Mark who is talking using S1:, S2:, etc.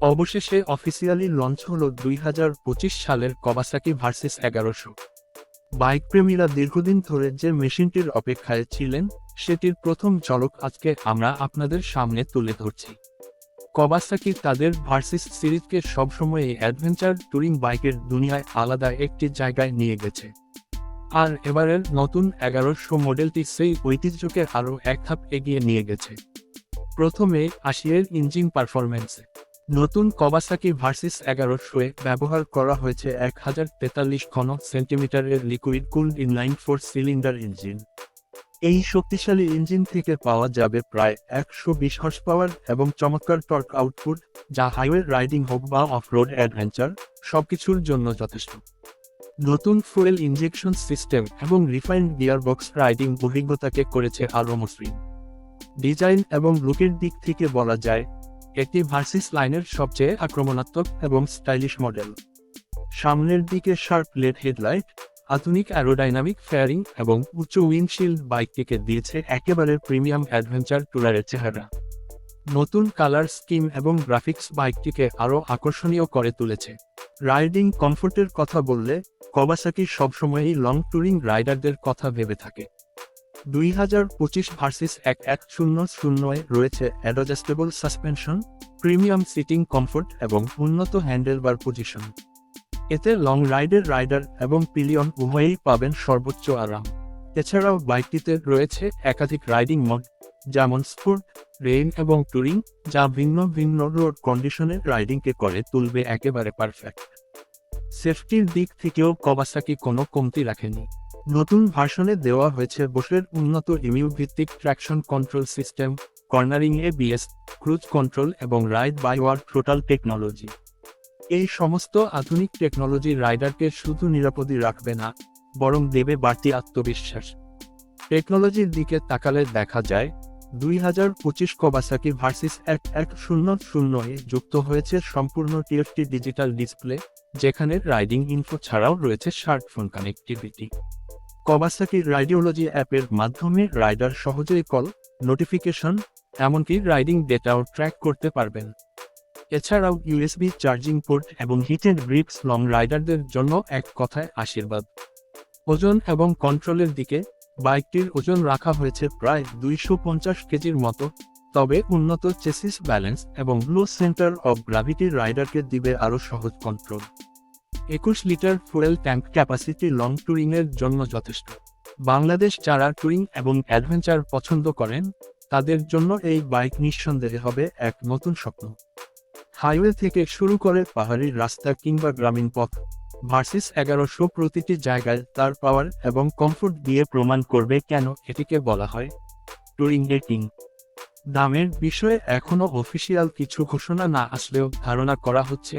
S1: অবশেষে officially launch হল দুই হাজার পঁচিশ সালের কবাসাকি ভার্সেস এগারোশো। বাইক প্রেমীরা দীর্ঘদিন ধরে যে মেশিনটির অপেক্ষায় ছিলেন, সেটির প্রথম ঝলক আজকে আমরা আপনাদের সামনে তুলে ধরছি। কবাসাকি তাদের ভার্সিস সিরিজকে সবসময় অ্যাডভেঞ্চার টুরিং বাইকের দুনিয়ায় আলাদা একটি জায়গায় নিয়ে গেছে। আর এবারের নতুন এগারোশো মডেলটি সেই ঐতিহ্যকে আরও এক ধাপ এগিয়ে নিয়ে গেছে। প্রথমে আসিয়ের ইঞ্জিন পারফরম্যান্সে নতুন কবাসাকি ভার্সিস এগারো শোয়ে ব্যবহার করা হয়েছে এক হাজার তেতাল্লিশ ঘন সেন্টিমিটারের liquid cool inline four cylinder engine এই শক্তিশালী ইঞ্জিন থেকে পাওয়া যাবে প্রায় একশো বিশ হর্স পাওয়ার এবং চমৎকার টর্ক আউটপুট যা হাইওয়ে রাইডিং হোক বা অফ রোড অ্যাডভেঞ্চার সবকিছুর জন্য যথেষ্ট। নতুন ফুয়েল ইঞ্জেকশন সিস্টেম এবং রিফাইন্ড গিয়ারবক্স রাইডিং অভিজ্ঞতাকে করেছে আরও মসৃণ। ডিজাইন এবং লুকের দিক থেকে বলা যায় এটি ভার্সিস লাইনের সবচেয়ে আক্রমণাত্মক এবং স্টাইলিশ মডেল। সামনের দিকে শার্প লেড হেডলাইট, আধুনিক অ্যারোডাইনামিক ফেয়ারিং এবং উচ্চ উইন্ডশিল্ড বাইকটিকে দিয়েছে একেবারে প্রিমিয়াম অ্যাডভেঞ্চার টুলারের চেহারা। নতুন কালার স্কিম এবং গ্রাফিক্স বাইকটিকে আরও আকর্ষণীয় করে তুলেছে। রাইডিং কমফোর্টের কথা বললে কবাসাকি সবসময়ই লং টুরিং রাইডারদের কথা ভেবে থাকে। দুই হাজার পঁচিশ ভার্সিস এক এক শূন্য শূন্যয় রয়েছে adjustable suspension, premium seating comfort এবং উন্নত হ্যান্ডেলবার পজিশন। এতে লং রাইডের রাইডার এবং পিলিয়ন উভয়েই পাবেন সর্বোচ্চ আরাম। এছাড়াও বাইকটিতে রয়েছে একাধিক রাইডিং মোড, যেমন স্পোর্ট, রেইন এবং টুরিং, যা ভিন্ন ভিন্ন রোড কন্ডিশনের রাইডিংকে করে তুলবে একেবারে পারফেক্ট। সেফটির দিক থেকেও কবাসাকি কোনো কমতি রাখেনি। নতুন ভার্সনে দেওয়া হয়েছে বোসের উন্নত ইমিউ ভিত্তিক traction control system, cornering A BS cruise control এবং ride by wire total technology. এই সমস্ত আধুনিক টেকনোলজি রাইডারকে শুধু নিরাপদই রাখবে না, বরং দেবে বাড়তি আত্মবিশ্বাস। টেকনোলজির দিকে তাকালে দেখা যায় দুই হাজার পঁচিশ কবাসাকি ভার্সিস এক এক শূন্য শূন্য এ যুক্ত হয়েছে সম্পূর্ণ টিএফটি ডিজিটাল ডিসপ্লে, যেখানে রাইডিং ইনফো ছাড়াও রয়েছে স্মার্টফোন কানেক্টিভিটি। কবাসাকি রাইডিওলজি অ্যাপের মাধ্যমে রাইডার সহজেই কল নোটিফিকেশন এমনকি রাইডিং ডেটাও ট্র্যাক করতে পারবেন। এছাড়াও ইউএসবি চার্জিং পোর্ট এবং হিটেড গ্রিপস লং রাইডারদের জন্য এক কথায় আশীর্বাদ। ওজন এবং কন্ট্রোলের দিকে বাইকটির ওজন রাখা হয়েছে প্রায় দুইশো পঞ্চাশ কেজির মতো, তবে উন্নত চেসিস ব্যালেন্স এবং লো সেন্টার অব গ্রাভিটি রাইডারকে দিবে আরও সহজ কন্ট্রোল একুশ litre fuel tank capacity long ট্যুরিংয়ের জন্য যথেষ্ট। বাংলাদেশ যারা ট্যুরিং এবং অ্যাডভেঞ্চার পছন্দ করেন, তাদের জন্য এই বাইক নিঃসন্দেহে হবে এক নতুন স্বপ্ন। হাইওয়ে থেকে শুরু করে পাহাড়ি রাস্তা কিংবা গ্রামীণ পথ, ভার্সিস এগারোশো প্রতিটি জায়গায় তার পাওয়ার এবং কমফোর্ট দিয়ে প্রমাণ করবে কেন এটিকে বলা হয় টুরিং কিং দামের বিষয়ে এখনও অফিসিয়াল কিছু ঘোষণা না আসলেও ধারণা করা হচ্ছে